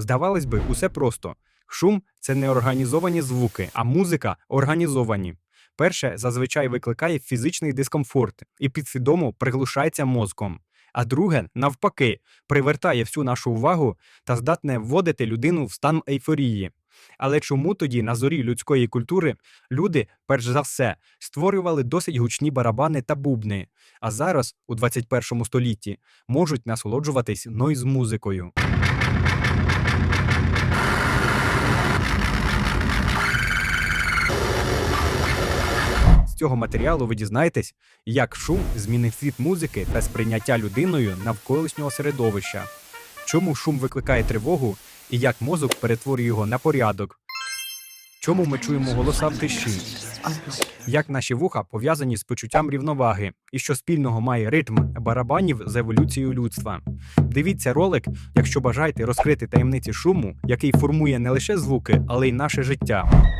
Здавалось би, усе просто. Шум це не організовані звуки, а музика організовані. Перше зазвичай викликає фізичний дискомфорт і підсвідомо приглушається мозком. А друге, навпаки, привертає всю нашу увагу та здатне вводити людину в стан ейфорії. Але чому тоді на зорі людської культури люди, перш за все, створювали досить гучні барабани та бубни, а зараз, у 21 столітті, можуть насолоджуватись нойз музикою? Цього матеріалу ви дізнаєтесь, як шум змінив світ музики та сприйняття людиною навколишнього середовища, чому шум викликає тривогу і як мозок перетворює його на порядок, чому ми чуємо голоса в тиші, як наші вуха пов'язані з почуттям рівноваги, і що спільного має ритм барабанів з еволюцією людства. Дивіться ролик, якщо бажаєте розкрити таємниці шуму, який формує не лише звуки, але й наше життя.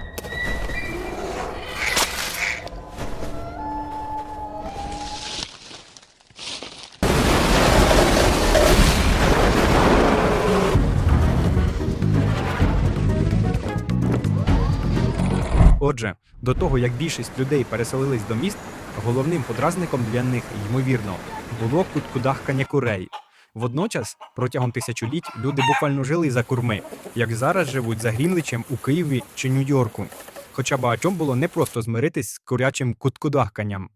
Отже, до того як більшість людей переселились до міст, головним подразником для них, ймовірно, було куткудахкання курей. Водночас, протягом тисячоліть люди буквально жили за курми, як зараз живуть за Грінвічем у Києві чи Нью-Йорку. Хоча багатьом було непросто змиритись з курячим куткудахканням.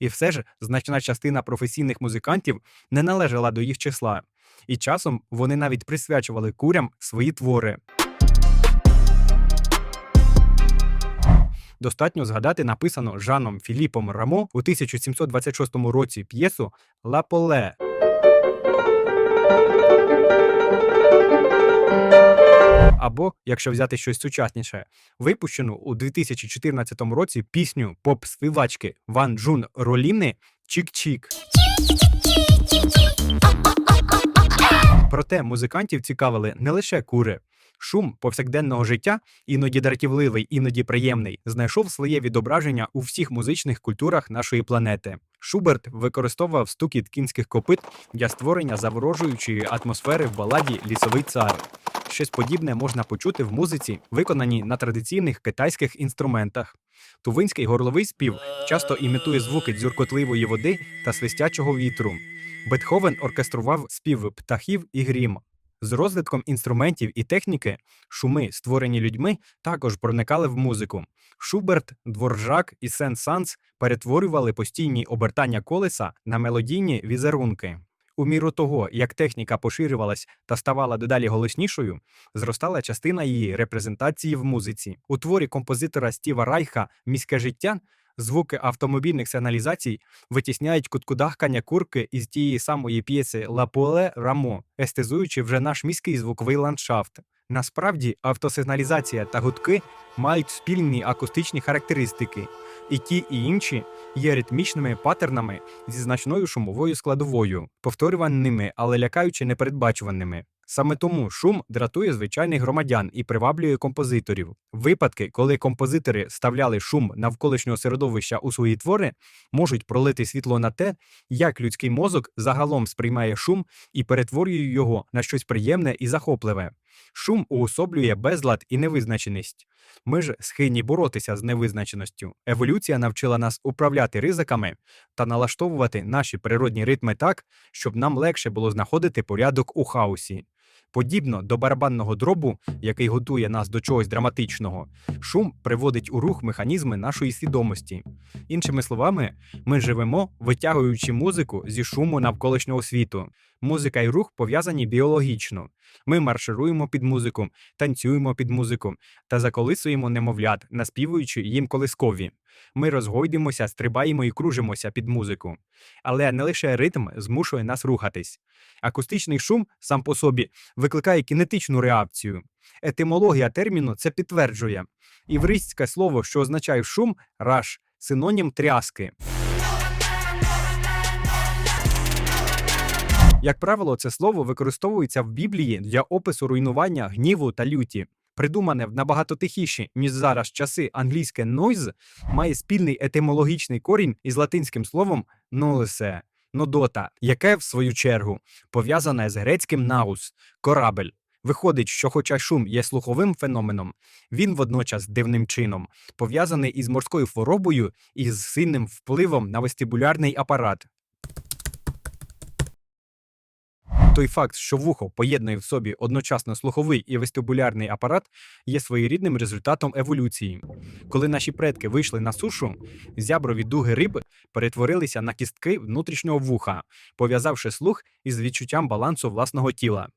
І все ж значна частина професійних музикантів не належала до їх числа, і часом вони навіть присвячували курям свої твори. Достатньо згадати написану Жаном Філіпом Рамо у 1726 році п'єсу «Ла Поле». Або, якщо взяти щось сучасніше, випущену у 2014 році пісню поп-співачки Ван Джун Роліни Чік-Чік. Проте музикантів цікавили не лише кури. Шум повсякденного життя, іноді дратівливий, іноді приємний, знайшов своє відображення у всіх музичних культурах нашої планети. Шуберт використовував стукіт кінських копит для створення заворожуючої атмосфери в баладі Лісовий цар. Щось подібне можна почути в музиці, виконаній на традиційних китайських інструментах. Тувинський горловий спів часто імітує звуки дзюркотливої води та свистячого вітру. Бетховен оркестрував спів птахів і грім. З розвитком інструментів і техніки шуми, створені людьми, також проникали в музику. Шуберт, Дворжак і Сен-Санс перетворювали постійні обертання колеса на мелодійні візерунки. У міру того, як техніка поширювалась та ставала дедалі голоснішою, зростала частина її репрезентації в музиці. У творі композитора Стіва Райха Міське життя звуки автомобільних сигналізацій витісняють куткудахкання курки із тієї самої п'єси «Ла Поле Рамо, естезуючи вже наш міський звуковий ландшафт. Насправді, автосигналізація та гудки мають спільні акустичні характеристики, і ті, і інші є ритмічними паттернами зі значною шумовою складовою, повторюваними, але лякаючи непередбачуваними. Саме тому шум дратує звичайних громадян і приваблює композиторів. Випадки, коли композитори ставляли шум навколишнього середовища у свої твори, можуть пролити світло на те, як людський мозок загалом сприймає шум і перетворює його на щось приємне і захопливе. Шум уособлює безлад і невизначеність. Ми ж схильні боротися з невизначеністю. Еволюція навчила нас управляти ризиками та налаштовувати наші природні ритми так, щоб нам легше було знаходити порядок у хаосі. Подібно до барабанного дробу, який готує нас до чогось драматичного, шум приводить у рух механізми нашої свідомості. Іншими словами, ми живемо, витягуючи музику зі шуму навколишнього світу. Музика і рух пов'язані біологічно. Ми маршируємо під музику, танцюємо під музику та заколисуємо немовлят, наспівуючи їм колискові. Ми розгойдимося, стрибаємо і кружимося під музику. Але не лише ритм змушує нас рухатись. Акустичний шум сам по собі викликає кінетичну реакцію. Етимологія терміну це підтверджує. Івристське слово, що означає шум, раш, синонім тряски. Як правило, це слово використовується в Біблії для опису руйнування, гніву та люті. Придумане в набагато тихіші, ніж зараз часи англійське noise має спільний етимологічний корінь із латинським словом нолесе, нодота, яке, в свою чергу, пов'язане з грецьким наус корабель. Виходить, що, хоча шум є слуховим феноменом, він водночас дивним чином пов'язаний із морською хворобою і з сильним впливом на вестибулярний апарат. Той факт, що вухо поєднує в собі одночасно слуховий і вестибулярний апарат, є своєрідним результатом еволюції. Коли наші предки вийшли на сушу, зяброві дуги риб перетворилися на кістки внутрішнього вуха, пов'язавши слух із відчуттям балансу власного тіла.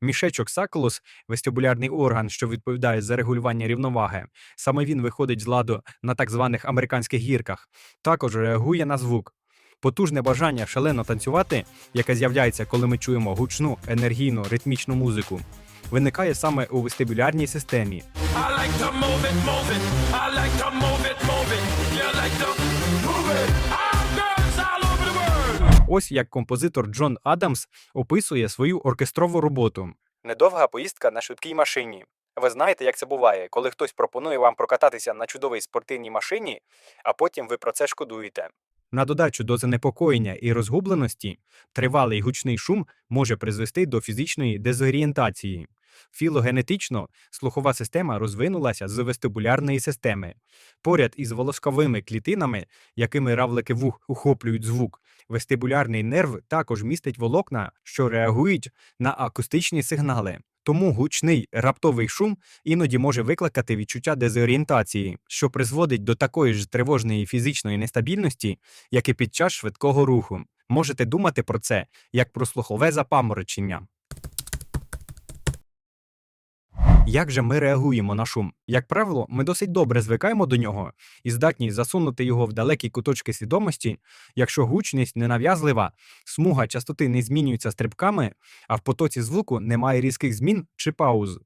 Мішечок сакулус, вестибулярний орган, що відповідає за регулювання рівноваги, саме він виходить з ладу на так званих американських гірках, також реагує на звук. Потужне бажання шалено танцювати, яке з'являється, коли ми чуємо гучну, енергійну, ритмічну музику, виникає саме у вестибулярній системі. Ось як композитор Джон Адамс описує свою оркестрову роботу. Недовга поїздка на швидкій машині. Ви знаєте, як це буває, коли хтось пропонує вам прокататися на чудовій спортивній машині, а потім ви про це шкодуєте. На додачу до занепокоєння і розгубленості, тривалий гучний шум може призвести до фізичної дезорієнтації. Філогенетично слухова система розвинулася з вестибулярної системи. Поряд із волосковими клітинами, якими равлики вух ухоплюють звук, вестибулярний нерв також містить волокна, що реагують на акустичні сигнали. Тому гучний раптовий шум іноді може викликати відчуття дезорієнтації, що призводить до такої ж тривожної фізичної нестабільності, як і під час швидкого руху. Можете думати про це як про слухове запаморочення. Як же ми реагуємо на шум? Як правило, ми досить добре звикаємо до нього і здатні засунути його в далекі куточки свідомості, якщо гучність ненав'язлива, смуга частоти не змінюється стрибками, а в потоці звуку немає різких змін чи пауз.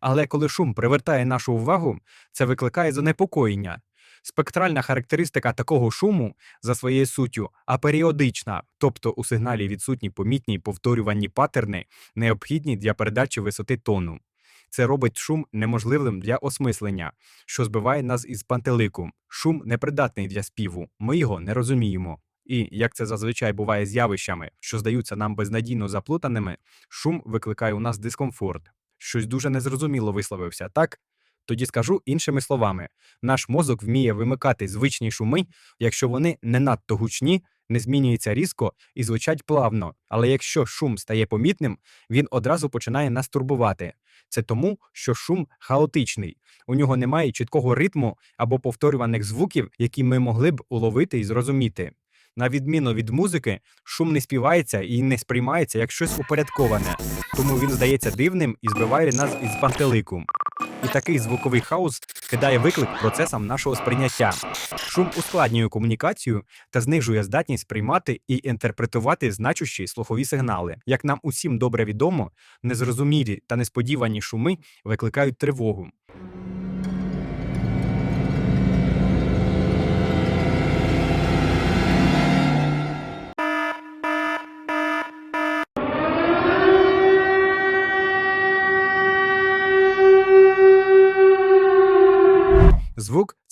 Але коли шум привертає нашу увагу, це викликає занепокоєння. Спектральна характеристика такого шуму за своєю суттю аперіодична, тобто у сигналі відсутні помітні повторювані патерни, необхідні для передачі висоти тону. Це робить шум неможливим для осмислення, що збиває нас із пантелику. Шум непридатний для співу, ми його не розуміємо. І, як це зазвичай буває з явищами, що здаються нам безнадійно заплутаними, шум викликає у нас дискомфорт. Щось дуже незрозуміло висловився, так? Тоді скажу іншими словами: наш мозок вміє вимикати звичні шуми, якщо вони не надто гучні, не змінюються різко і звучать плавно. Але якщо шум стає помітним, він одразу починає нас турбувати. Це тому, що шум хаотичний, у нього немає чіткого ритму або повторюваних звуків, які ми могли б уловити і зрозуміти. На відміну від музики, шум не співається і не сприймається як щось упорядковане, тому він здається дивним і збиває нас із пантелику. І такий звуковий хаос кидає виклик процесам нашого сприйняття. Шум ускладнює комунікацію та знижує здатність приймати і інтерпретувати значущі слухові сигнали. Як нам усім добре відомо, незрозумілі та несподівані шуми викликають тривогу.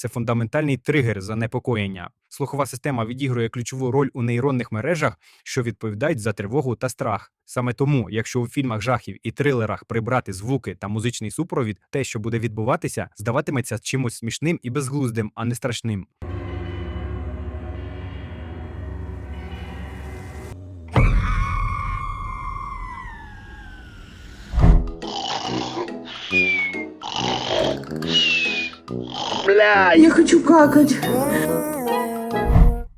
Це фундаментальний тригер занепокоєння. Слухова система відігрує ключову роль у нейронних мережах, що відповідають за тривогу та страх. Саме тому, якщо у фільмах жахів і трилерах прибрати звуки та музичний супровід, те, що буде відбуватися, здаватиметься чимось смішним і безглуздим, а не страшним. Я хочу какать.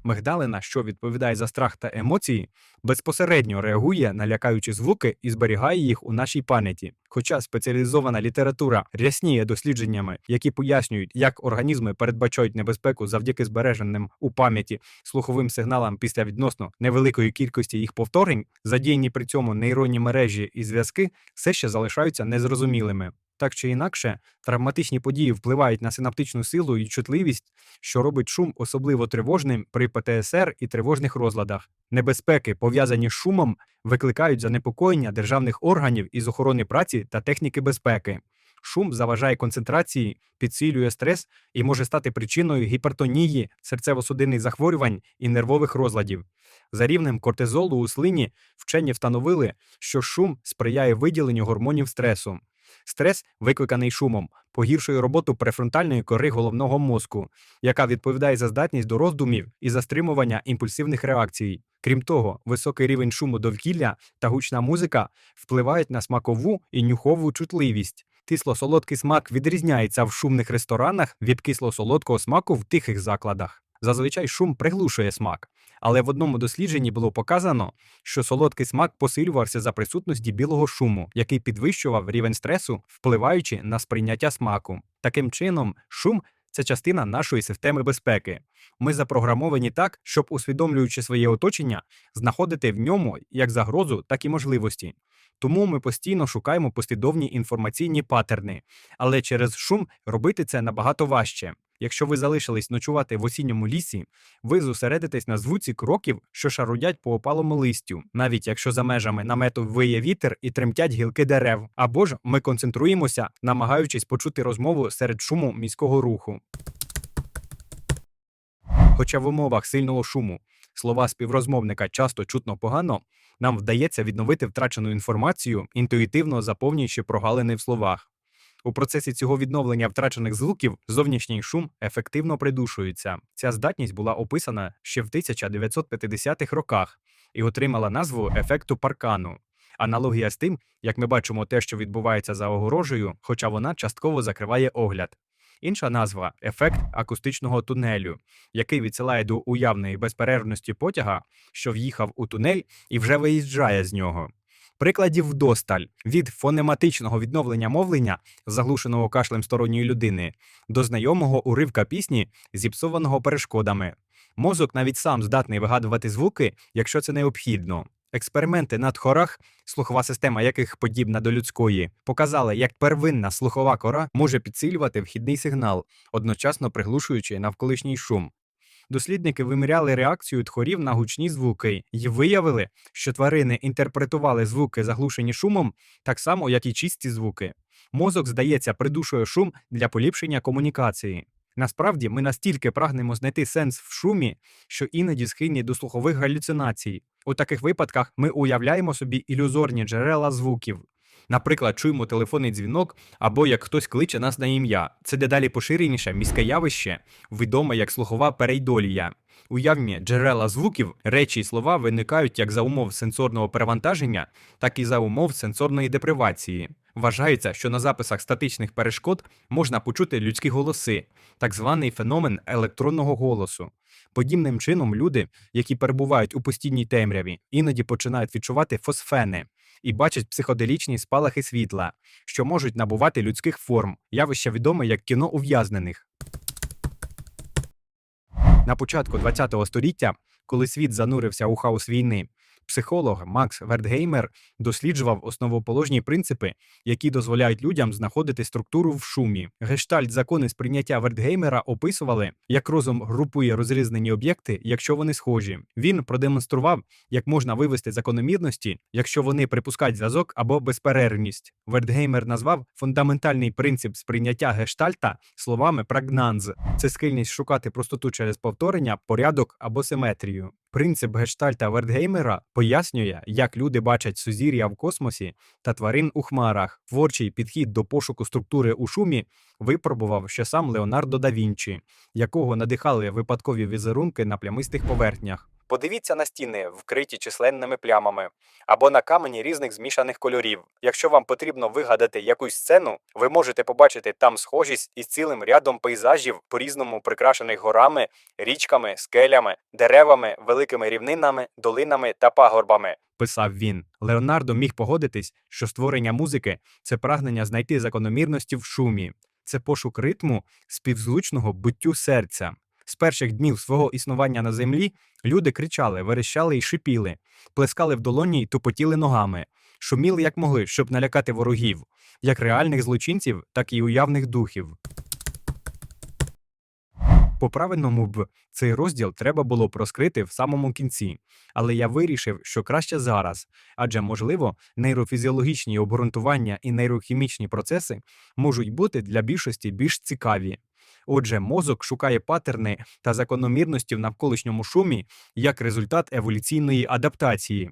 Мигдалина, що відповідає за страх та емоції, безпосередньо реагує на лякаючі звуки і зберігає їх у нашій пам'яті. Хоча спеціалізована література рясніє дослідженнями, які пояснюють, як організми передбачають небезпеку завдяки збереженим у пам'яті слуховим сигналам після відносно невеликої кількості їх повторень, задіяні при цьому нейронні мережі і зв'язки, все ще залишаються незрозумілими. Так чи інакше, травматичні події впливають на синаптичну силу і чутливість, що робить шум особливо тривожним при ПТСР і тривожних розладах. Небезпеки, пов'язані з шумом, викликають занепокоєння державних органів із охорони праці та техніки безпеки. Шум заважає концентрації, підсилює стрес і може стати причиною гіпертонії, серцево-судинних захворювань і нервових розладів. За рівнем кортизолу у слині вчені встановили, що шум сприяє виділенню гормонів стресу. Стрес, викликаний шумом, погіршує роботу префронтальної кори головного мозку, яка відповідає за здатність до роздумів і за стримування імпульсивних реакцій. Крім того, високий рівень шуму довкілля та гучна музика впливають на смакову і нюхову чутливість. Кисло-солодкий смак відрізняється в шумних ресторанах від кисло-солодкого смаку в тихих закладах. Зазвичай шум приглушує смак, але в одному дослідженні було показано, що солодкий смак посилювався за присутності білого шуму, який підвищував рівень стресу, впливаючи на сприйняття смаку. Таким чином, шум це частина нашої системи безпеки. Ми запрограмовані так, щоб, усвідомлюючи своє оточення, знаходити в ньому як загрозу, так і можливості. Тому ми постійно шукаємо послідовні інформаційні патерни, але через шум робити це набагато важче. Якщо ви залишились ночувати в осінньому лісі, ви зосередитесь на звуці кроків, що шарудять по опалому листю, навіть якщо за межами намету виє вітер і тремтять гілки дерев. Або ж ми концентруємося, намагаючись почути розмову серед шуму міського руху. Хоча в умовах сильного шуму слова співрозмовника часто чутно погано, нам вдається відновити втрачену інформацію, інтуїтивно заповнюючи прогалини в словах. У процесі цього відновлення втрачених звуків зовнішній шум ефективно придушується. Ця здатність була описана ще в 1950-х роках і отримала назву ефекту паркану. Аналогія з тим, як ми бачимо те, що відбувається за огорожею, хоча вона частково закриває огляд. Інша назва ефект акустичного тунелю, який відсилає до уявної безперервності потяга, що в'їхав у тунель і вже виїжджає з нього. Прикладів вдосталь від фонематичного відновлення мовлення, заглушеного кашлем сторонньої людини, до знайомого уривка пісні, зіпсованого перешкодами. Мозок навіть сам здатний вигадувати звуки, якщо це необхідно. Експерименти на тхорах, слухова система яких подібна до людської, показали, як первинна слухова кора може підсилювати вхідний сигнал, одночасно приглушуючи навколишній шум. Дослідники виміряли реакцію тхорів на гучні звуки і виявили, що тварини інтерпретували звуки, заглушені шумом, так само, як і чисті звуки. Мозок, здається, придушує шум для поліпшення комунікації. Насправді, ми настільки прагнемо знайти сенс в шумі, що іноді схильні до слухових галюцинацій. У таких випадках ми уявляємо собі ілюзорні джерела звуків. Наприклад, чуємо телефонний дзвінок або як хтось кличе нас на ім'я. Це дедалі поширеніше міське явище, відоме як слухова перейдолія. Уявні джерела звуків, речі і слова виникають як за умов сенсорного перевантаження, так і за умов сенсорної депривації. Вважається, що на записах статичних перешкод можна почути людські голоси, так званий феномен електронного голосу. Подібним чином, люди, які перебувають у постійній темряві, іноді починають відчувати фосфени і бачать психоделічні спалахи світла, що можуть набувати людських форм, явище відоме як кіно ув'язнених. На початку ХХ століття, коли світ занурився у хаос війни, психолог Макс Вертгеймер досліджував основоположні принципи, які дозволяють людям знаходити структуру в шумі. Гештальт закони сприйняття Вертгеймера описували, як розум групує розрізнені об'єкти, якщо вони схожі. Він продемонстрував, як можна вивести закономірності, якщо вони припускають зв'язок або безперервність. Вертгеймер назвав фундаментальний принцип сприйняття гештальта словами прагнанз. Це схильність шукати простоту через повторення, порядок або симетрію. Принцип гештальта Вертгеймера пояснює, як люди бачать сузір'я в космосі та тварин у хмарах. Творчий підхід до пошуку структури у шумі випробував ще сам Леонардо да Вінчі, якого надихали випадкові візерунки на плямистих поверхнях. Подивіться на стіни, вкриті численними плямами, або на камені різних змішаних кольорів. Якщо вам потрібно вигадати якусь сцену, ви можете побачити там схожість із цілим рядом пейзажів, по-різному прикрашених горами, річками, скелями, деревами, великими рівнинами, долинами та пагорбами. Писав він. Леонардо міг погодитись, що створення музики це прагнення знайти закономірності в шумі, це пошук ритму співзвучного буттю серця. З перших днів свого існування на землі люди кричали, верещали й шипіли, плескали в долоні й тупотіли ногами, шуміли як могли, щоб налякати ворогів, як реальних злочинців, так і уявних духів. По правильному б цей розділ треба було б розкрити в самому кінці, але я вирішив, що краще зараз, адже, можливо, нейрофізіологічні обґрунтування і нейрохімічні процеси можуть бути для більшості більш цікаві. Отже, мозок шукає патерни та закономірності в навколишньому шумі як результат еволюційної адаптації.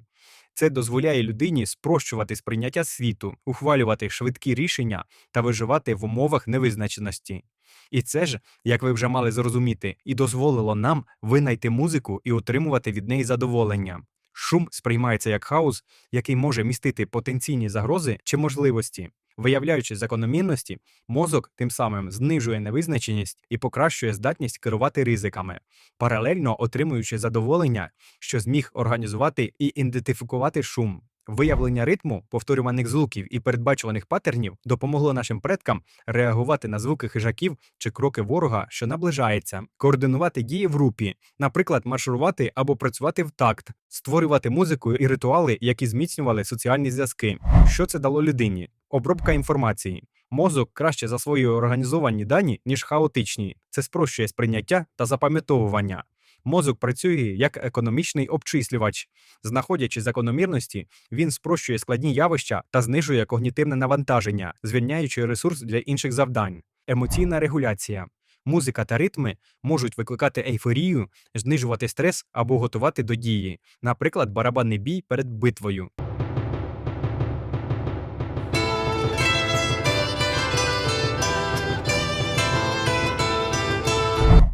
Це дозволяє людині спрощувати сприйняття світу, ухвалювати швидкі рішення та виживати в умовах невизначеності. І це ж, як ви вже мали зрозуміти, і дозволило нам винайти музику і отримувати від неї задоволення. Шум сприймається як хаос, який може містити потенційні загрози чи можливості. Виявляючи закономірності, мозок тим самим знижує невизначеність і покращує здатність керувати ризиками, паралельно отримуючи задоволення, що зміг організувати і ідентифікувати шум. Виявлення ритму, повторюваних звуків і передбачуваних патернів допомогло нашим предкам реагувати на звуки хижаків чи кроки ворога, що наближається, координувати дії в групі, наприклад, марширувати або працювати в такт, створювати музику і ритуали, які зміцнювали соціальні зв'язки. Що це дало людині? Обробка інформації. Мозок краще засвоює організовані дані, ніж хаотичні. Це спрощує сприйняття та запам'ятовування. Мозок працює як економічний обчислювач. Знаходячи закономірності, він спрощує складні явища та знижує когнітивне навантаження, звільняючи ресурс для інших завдань. Емоційна регуляція. Музика та ритми можуть викликати ейфорію, знижувати стрес або готувати до дії, наприклад, барабанний бій перед битвою.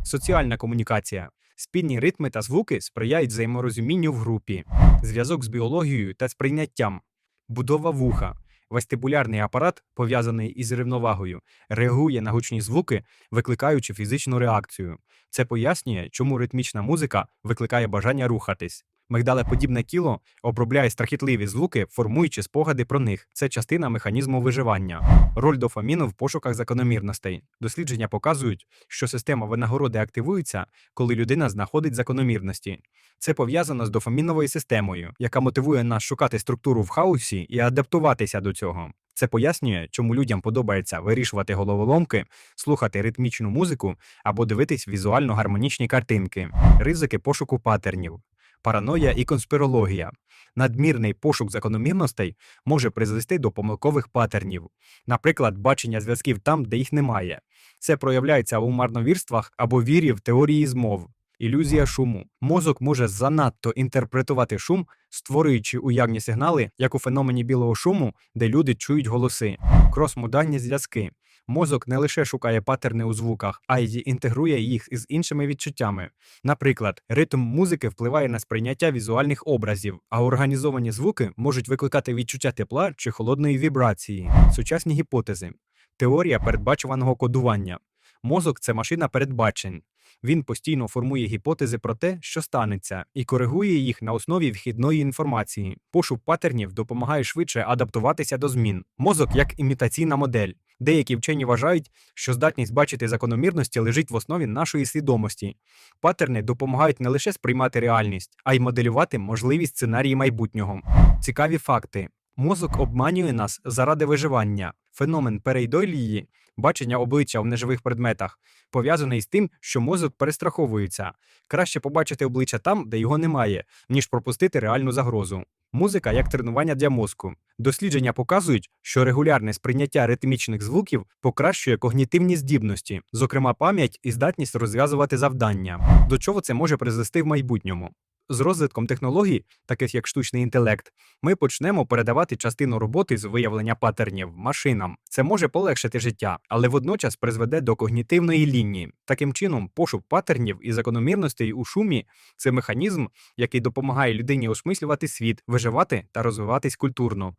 Соціальна комунікація. Спільні ритми та звуки сприяють взаєморозумінню в групі, зв'язок з біологією та сприйняттям, будова вуха. Вестибулярний апарат, пов'язаний із рівновагою, реагує на гучні звуки, викликаючи фізичну реакцію. Це пояснює, чому ритмічна музика викликає бажання рухатись. Мигдалеподібне тіло обробляє страхітливі звуки, формуючи спогади про них. Це частина механізму виживання. Роль дофаміну в пошуках закономірностей. Дослідження показують, що система винагороди активується, коли людина знаходить закономірності. Це пов'язано з дофаміновою системою, яка мотивує нас шукати структуру в хаосі і адаптуватися до цього. Це пояснює, чому людям подобається вирішувати головоломки, слухати ритмічну музику або дивитись візуально гармонічні картинки, ризики пошуку патернів, параноя і конспірологія. Надмірний пошук закономірностей може призвести до помилкових патернів, наприклад, бачення зв'язків там, де їх немає. Це проявляється у марновірствах або вірі в теорії змов. Ілюзія шуму. Мозок може занадто інтерпретувати шум, створюючи уявні сигнали, як у феномені білого шуму, де люди чують голоси. Кросмодальні зв'язки. Мозок не лише шукає патерни у звуках, а й інтегрує їх із іншими відчуттями. Наприклад, ритм музики впливає на сприйняття візуальних образів, а організовані звуки можуть викликати відчуття тепла чи холодної вібрації. Сучасні гіпотези. Теорія передбачуваного кодування. Мозок це машина передбачень. Він постійно формує гіпотези про те, що станеться, і коригує їх на основі вхідної інформації. Пошук патернів допомагає швидше адаптуватися до змін. Мозок як імітаційна модель. Деякі вчені вважають, що здатність бачити закономірності лежить в основі нашої свідомості. Патерни допомагають не лише сприймати реальність, а й моделювати можливі сценарії майбутнього. Цікаві факти. Мозок обманює нас заради виживання. Феномен перейдолії, бачення обличчя в неживих предметах, пов'язаний з тим, що мозок перестраховується. Краще побачити обличчя там, де його немає, ніж пропустити реальну загрозу. Музика як тренування для мозку. Дослідження показують, що регулярне сприйняття ритмічних звуків покращує когнітивні здібності, зокрема пам'ять і здатність розв'язувати завдання. До чого це може призвести в майбутньому? З розвитком технологій, таких як штучний інтелект, ми почнемо передавати частину роботи з виявлення патернів машинам. Це може полегшити життя, але водночас призведе до когнітивної лінії. Таким чином, пошук патернів і закономірностей у шумі це механізм, який допомагає людині осмислювати світ, виживати та розвиватись культурно.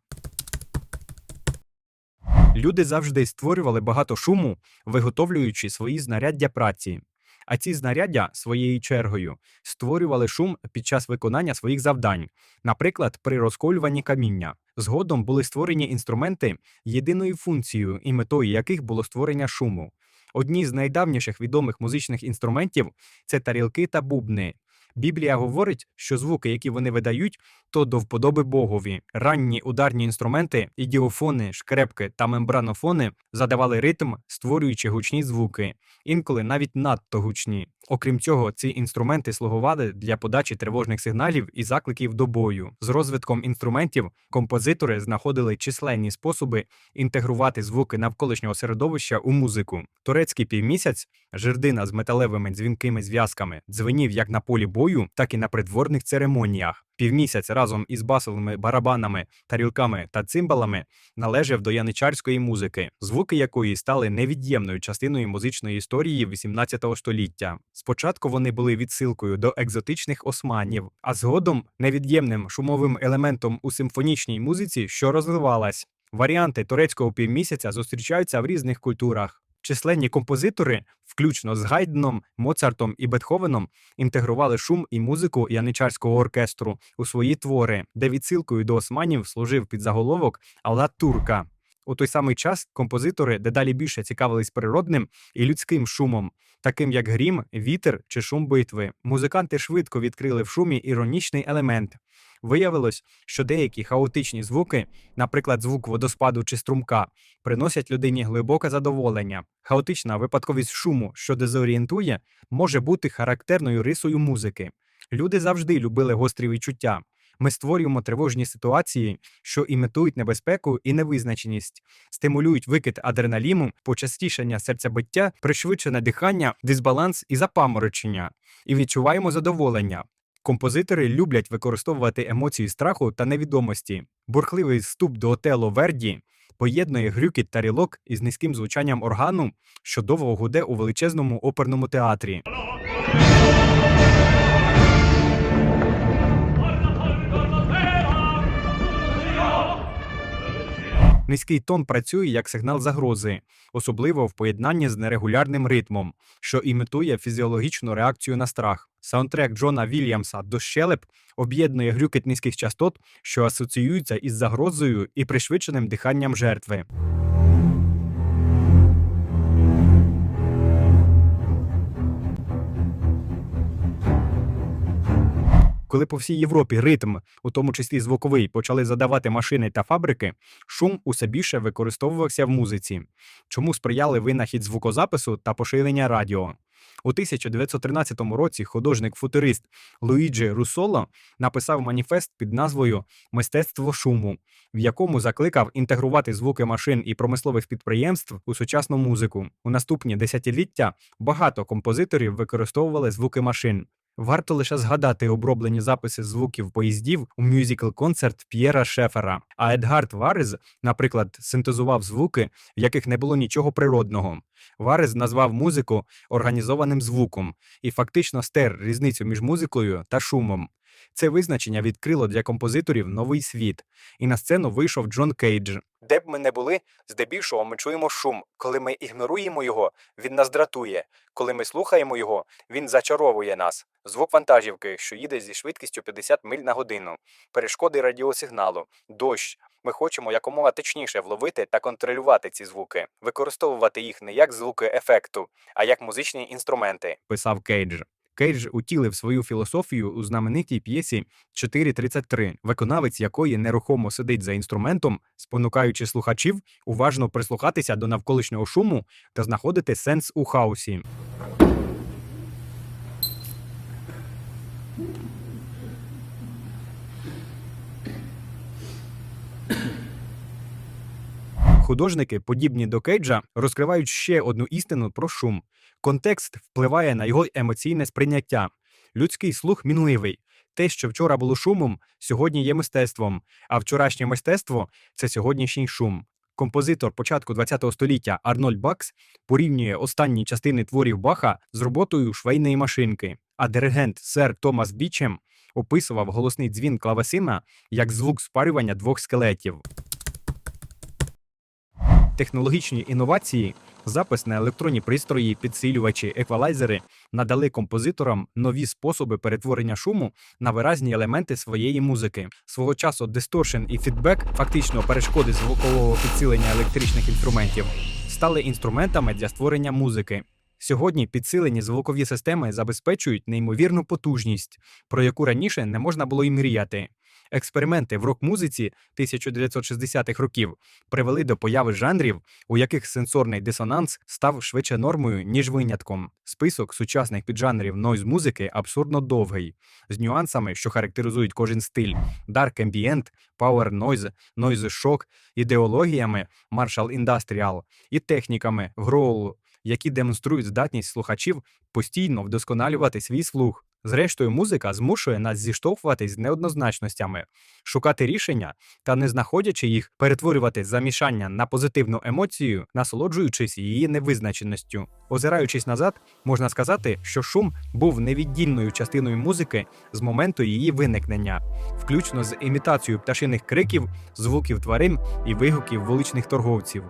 Люди завжди створювали багато шуму, виготовлюючи свої знаряддя праці. А ці знаряддя своєю чергою створювали шум під час виконання своїх завдань, наприклад, при розколюванні каміння. Згодом були створені інструменти, єдиною функцією і метою яких було створення шуму. Одні з найдавніших відомих музичних інструментів це тарілки та бубни. Біблія говорить, що звуки, які вони видають, то до вподоби Богові. Ранні ударні інструменти, ідіофони, шкрепки та мембранофони задавали ритм, створюючи гучні звуки, інколи навіть надто гучні. Окрім цього, ці інструменти слугували для подачі тривожних сигналів і закликів до бою. З розвитком інструментів композитори знаходили численні способи інтегрувати звуки навколишнього середовища у музику. Турецький півмісяць, жердина з металевими дзвінкими зв'язками, дзвенів як на полі бою, так і на придворних церемоніях. Півмісяць разом із басовими барабанами, тарілками та цимбалами належав до яничарської музики, звуки якої стали невід'ємною частиною музичної історії XVIII століття. Спочатку вони були відсилкою до екзотичних османів, а згодом невід'ємним шумовим елементом у симфонічній музиці, що розвивалась. Варіанти турецького півмісяця зустрічаються в різних культурах. Численні композитори, включно з Гайденом, Моцартом і Бетховеном, інтегрували шум і музику яничарського оркестру у свої твори, де відсилкою до османів служив підзаголовок Алла Турка. У той самий час композитори дедалі більше цікавились природним і людським шумом, таким як грім, вітер чи шум битви. Музиканти швидко відкрили в шумі іронічний елемент. Виявилось, що деякі хаотичні звуки, наприклад, звук водоспаду чи струмка, приносять людині глибоке задоволення. Хаотична випадковість шуму, що дезорієнтує, може бути характерною рисою музики. Люди завжди любили гострі відчуття. Ми створюємо тривожні ситуації, що імітують небезпеку і невизначеність, стимулюють викид адреналіну, почастішення серцебиття, пришвидшене дихання, дисбаланс і запаморочення, і відчуваємо задоволення. Композитори люблять використовувати емоції страху та невідомості. Бурхливий вступ до отело Верді поєднує грюкіт тарілок із низьким звучанням органу, що довго гуде у величезному оперному театрі. Низький тон працює як сигнал загрози, особливо в поєднанні з нерегулярним ритмом, що імітує фізіологічну реакцію на страх. Саундтрек Джона Вільямса до щелеп об'єднує грюкіт низьких частот, що асоціюються із загрозою і пришвидшеним диханням жертви. Коли по всій Європі ритм, у тому числі звуковий, почали задавати машини та фабрики, шум усе більше використовувався в музиці, чому сприяли винахід звукозапису та поширення радіо. У 1913 році художник-футурист Луїджі Руссоло написав маніфест під назвою Мистецтво шуму, в якому закликав інтегрувати звуки машин і промислових підприємств у сучасну музику. У наступні десятиліття багато композиторів використовували звуки машин. Варто лише згадати оброблені записи звуків поїздів у мюзикл-концерт П'єра Шефера. А Едгард Варез, наприклад, синтезував звуки, в яких не було нічого природного. Варез назвав музику організованим звуком і фактично стер різницю між музикою та шумом. Це визначення відкрило для композиторів новий світ, і на сцену вийшов Джон Кейдж. Де б ми не були, здебільшого ми чуємо шум. Коли ми ігноруємо його, він нас дратує. Коли ми слухаємо його, він зачаровує нас. Звук вантажівки, що їде зі швидкістю 50 миль на годину, перешкоди радіосигналу, дощ. Ми хочемо якомога точніше вловити та контролювати ці звуки, використовувати їх не як звуки ефекту, а як музичні інструменти, писав Кейдж. Кейдж утілив свою філософію у знаменитій п'єсі 4.33, виконавець якої нерухомо сидить за інструментом, спонукаючи слухачів уважно прислухатися до навколишнього шуму та знаходити сенс у хаосі. Художники, подібні до Кейджа, розкривають ще одну істину про шум. Контекст впливає на його емоційне сприйняття. Людський слух мінливий. Те, що вчора було шумом, сьогодні є мистецтвом, а вчорашнє мистецтво це сьогоднішній шум. Композитор початку ХХ століття Арнольд Бакс порівнює останні частини творів Баха з роботою швейної машинки, а диригент сер Томас Бічем описував голосний дзвін клавесина як звук спарювання двох скелетів. Технологічні інновації, запис на електронні пристрої, підсилювачі, еквалайзери надали композиторам нові способи перетворення шуму на виразні елементи своєї музики. Свого часу дисторшн і фідбек, фактично перешкоди звукового підсилення електричних інструментів, стали інструментами для створення музики. Сьогодні підсилені звукові системи забезпечують неймовірну потужність, про яку раніше не можна було й мріяти. Експерименти в рок-музиці 1960-х років привели до появи жанрів, у яких сенсорний дисонанс став швидше нормою, ніж винятком. Список сучасних піджанрів нойз-музики абсурдно довгий, з нюансами, що характеризують кожен стиль: Dark Ambient, Power Noise, Noise Shock, ідеологіями Marshall Industrial і техніками Growl, які демонструють здатність слухачів постійно вдосконалювати свій слух. Зрештою, музика змушує нас зіштовхуватись з неоднозначностями, шукати рішення та, не знаходячи їх, перетворювати замішання на позитивну емоцію, насолоджуючись її невизначеністю. Озираючись назад, можна сказати, що шум був невіддільною частиною музики з моменту її виникнення, включно з імітацією пташиних криків, звуків тварин і вигуків вуличних торговців.